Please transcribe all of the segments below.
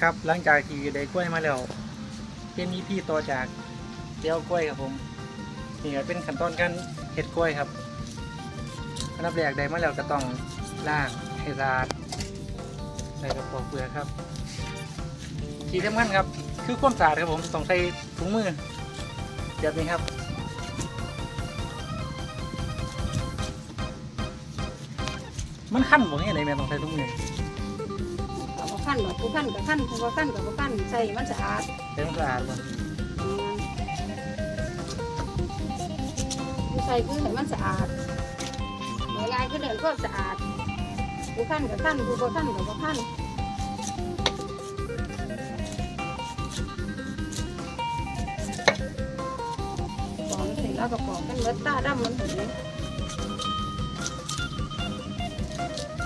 ครับหลังจากที่ได้กล้วยมาแล้วเป็นมีพี่ต่อจากเจียวกล้วยครับผมนี่ก็เป็นขั้นตอนการเฮ็ดกล้วยครับอันดับแรกได้มาแล้วก็ต้องล้างให้สะอาดใส่กระป๋อกเปลือกครับที่สำคัญครับคือความสะอาดครับผมต้องใส่ถุงมือแบบนี้ครับมันขั้นบ่ให้ไหนแม่ต้องใส่ถุงมือ ขั้นดอกผู้ขั้นกับขั้นผู้บ่ขั้นกับบ่ขั้นใส่มันสะอาดใส่มันสะอาดบ่ผู้ใส่คือให้มันสะอาดง่ายๆคือเดินก็สะอาดผู้ขั้นกับขั้นผู้บ่ขั้นกับบ่ขั้นปอกเสร็จแล้วก็ปอกกันเบิดตาดำมันเห็นไหมพี่เร็วเนาะปอกจริง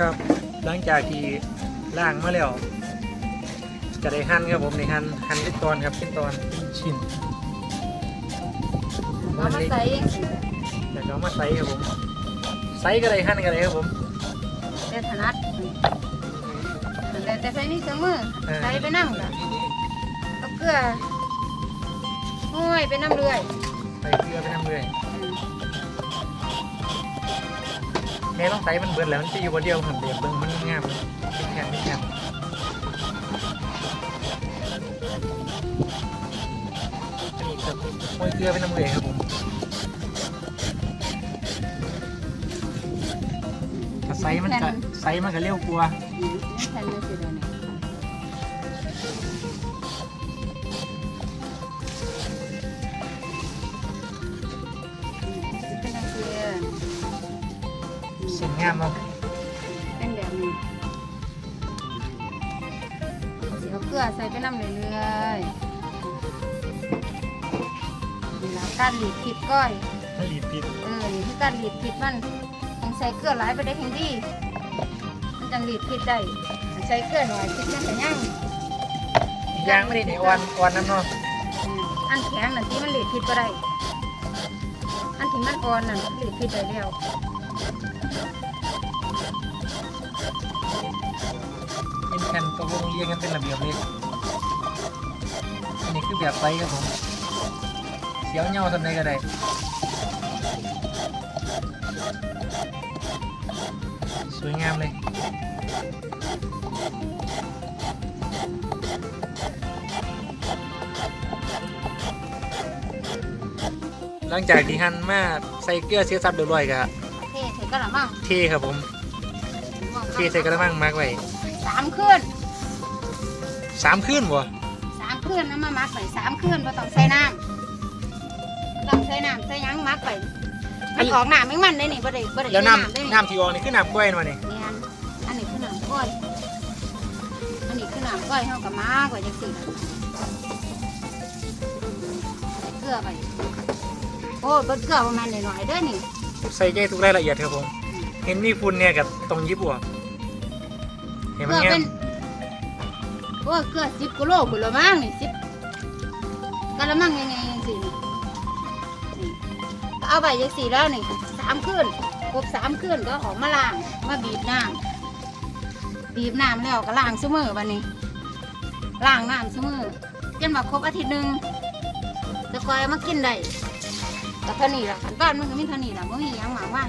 ค่อยเดี๋ยวเอามาหั่นครับ หลังจากที่ล้างมาแล้วจะได้หั่นครับผมในหั่นหั่นเป็นตอนครับเป็นตอนเป็นชิ้นเอามาใส่แล้วก็เอามาใส่ครับผมใส่ก็ได้หั่นก็ได้ครับผมแต่ถนัดแต่แต่ใส่นี่เครื่องมือเออใส่ไปนั่งกันเอาเกลือโอ้ยไปน้ำเรื่อยใส่เกลือไปน้ำเลย ม่ต้องใส่มันเบิดแล้วมันจะอยู่คนเดียวหันเดียวเบิ่งมันงามเป็นแข็งเป็นแข็งอันนี้ครับโรยเกลือเป็นน้ำเกลือครับผมถ้าใส่มันก็ใส่มันก็เร็วกว่าอืมนี่แทนเลยสิเดียวเนี่ย สวยงามเนาะเป็นแบบนี้สิเอาเกลือใส่ไปน้ำเรื่อยๆนี่ละการหลีดผิดก้อยผลิตผิดเออนี่คือการหลีดผิดมันต้องใส่เกลือหลายไปได้แห่งดีมันจังหลีดผิดได้ถ้าใส่เกลือหน่อยผิดมันจะยั่งอีกอย่างไม่ได้ในออนออนน้ำเนาะอืมอันแข็งนั่นที่มันหลีดผิดก็ได้ อันที่มันอ่อนนั่นหลีดผิดได้แล้ว รียงกันเป็นระเบียบเลยอันนี้คือแบบไซส์ครับผมเสียวเหงาทำได้ก็ได้สวยงามเลยหลังจากที่หั่นมาใส่เกลือเสียซับเรียบร้อยก็เทใส่กระมังเทครับผมเทใส่กระมังมักไว้สามคืน สามคืนบ่สามคืนนะมามักไปสามคืนบ่ต้องใส่น้ำบ่ต้องใส่น้ำใส่หยังมักไปมันออกน้ำไม่มันได้นี่บ่ได้บ่ได้แล้วใส่น้ได้ำน้ำที่ออกนี่คือน้ำกล้วยมาเนี่ยเนี่ยอันนี้คือน้ำก้อยอันนี้คือน้ำก้อยเฮากับมากกว่าจังสี่ล่ะเกลือไปโอ้ยเบิดเกลือประมาณหน่อยๆเด้อนี่ใส่ใจทุกรายละเอียดครับผม เห็นมีฝุ่นเนี่ยกับตรงยิบหัวเห็นเกมันลือแง่เป็น โอ้ยเกลือสิบกิโลคุณละมั้งนี่สิบกะละมังยังไงจังสี่นี่ก็เอาไปจังสี่แล้วนี่สามคืนครบสามคืนก็ออกมาล้างมาบีบน้ำบีบน้ำแล้วก็ล้างซุมือวันนี้ล้างน้ำซุมือจนมาครบอาทิตย์หนึ่งจะคอยมากินได้แต่เท่านี้ละขันบ้านมันก็มีเท่านี้ละไม่มีหยังหมาว่า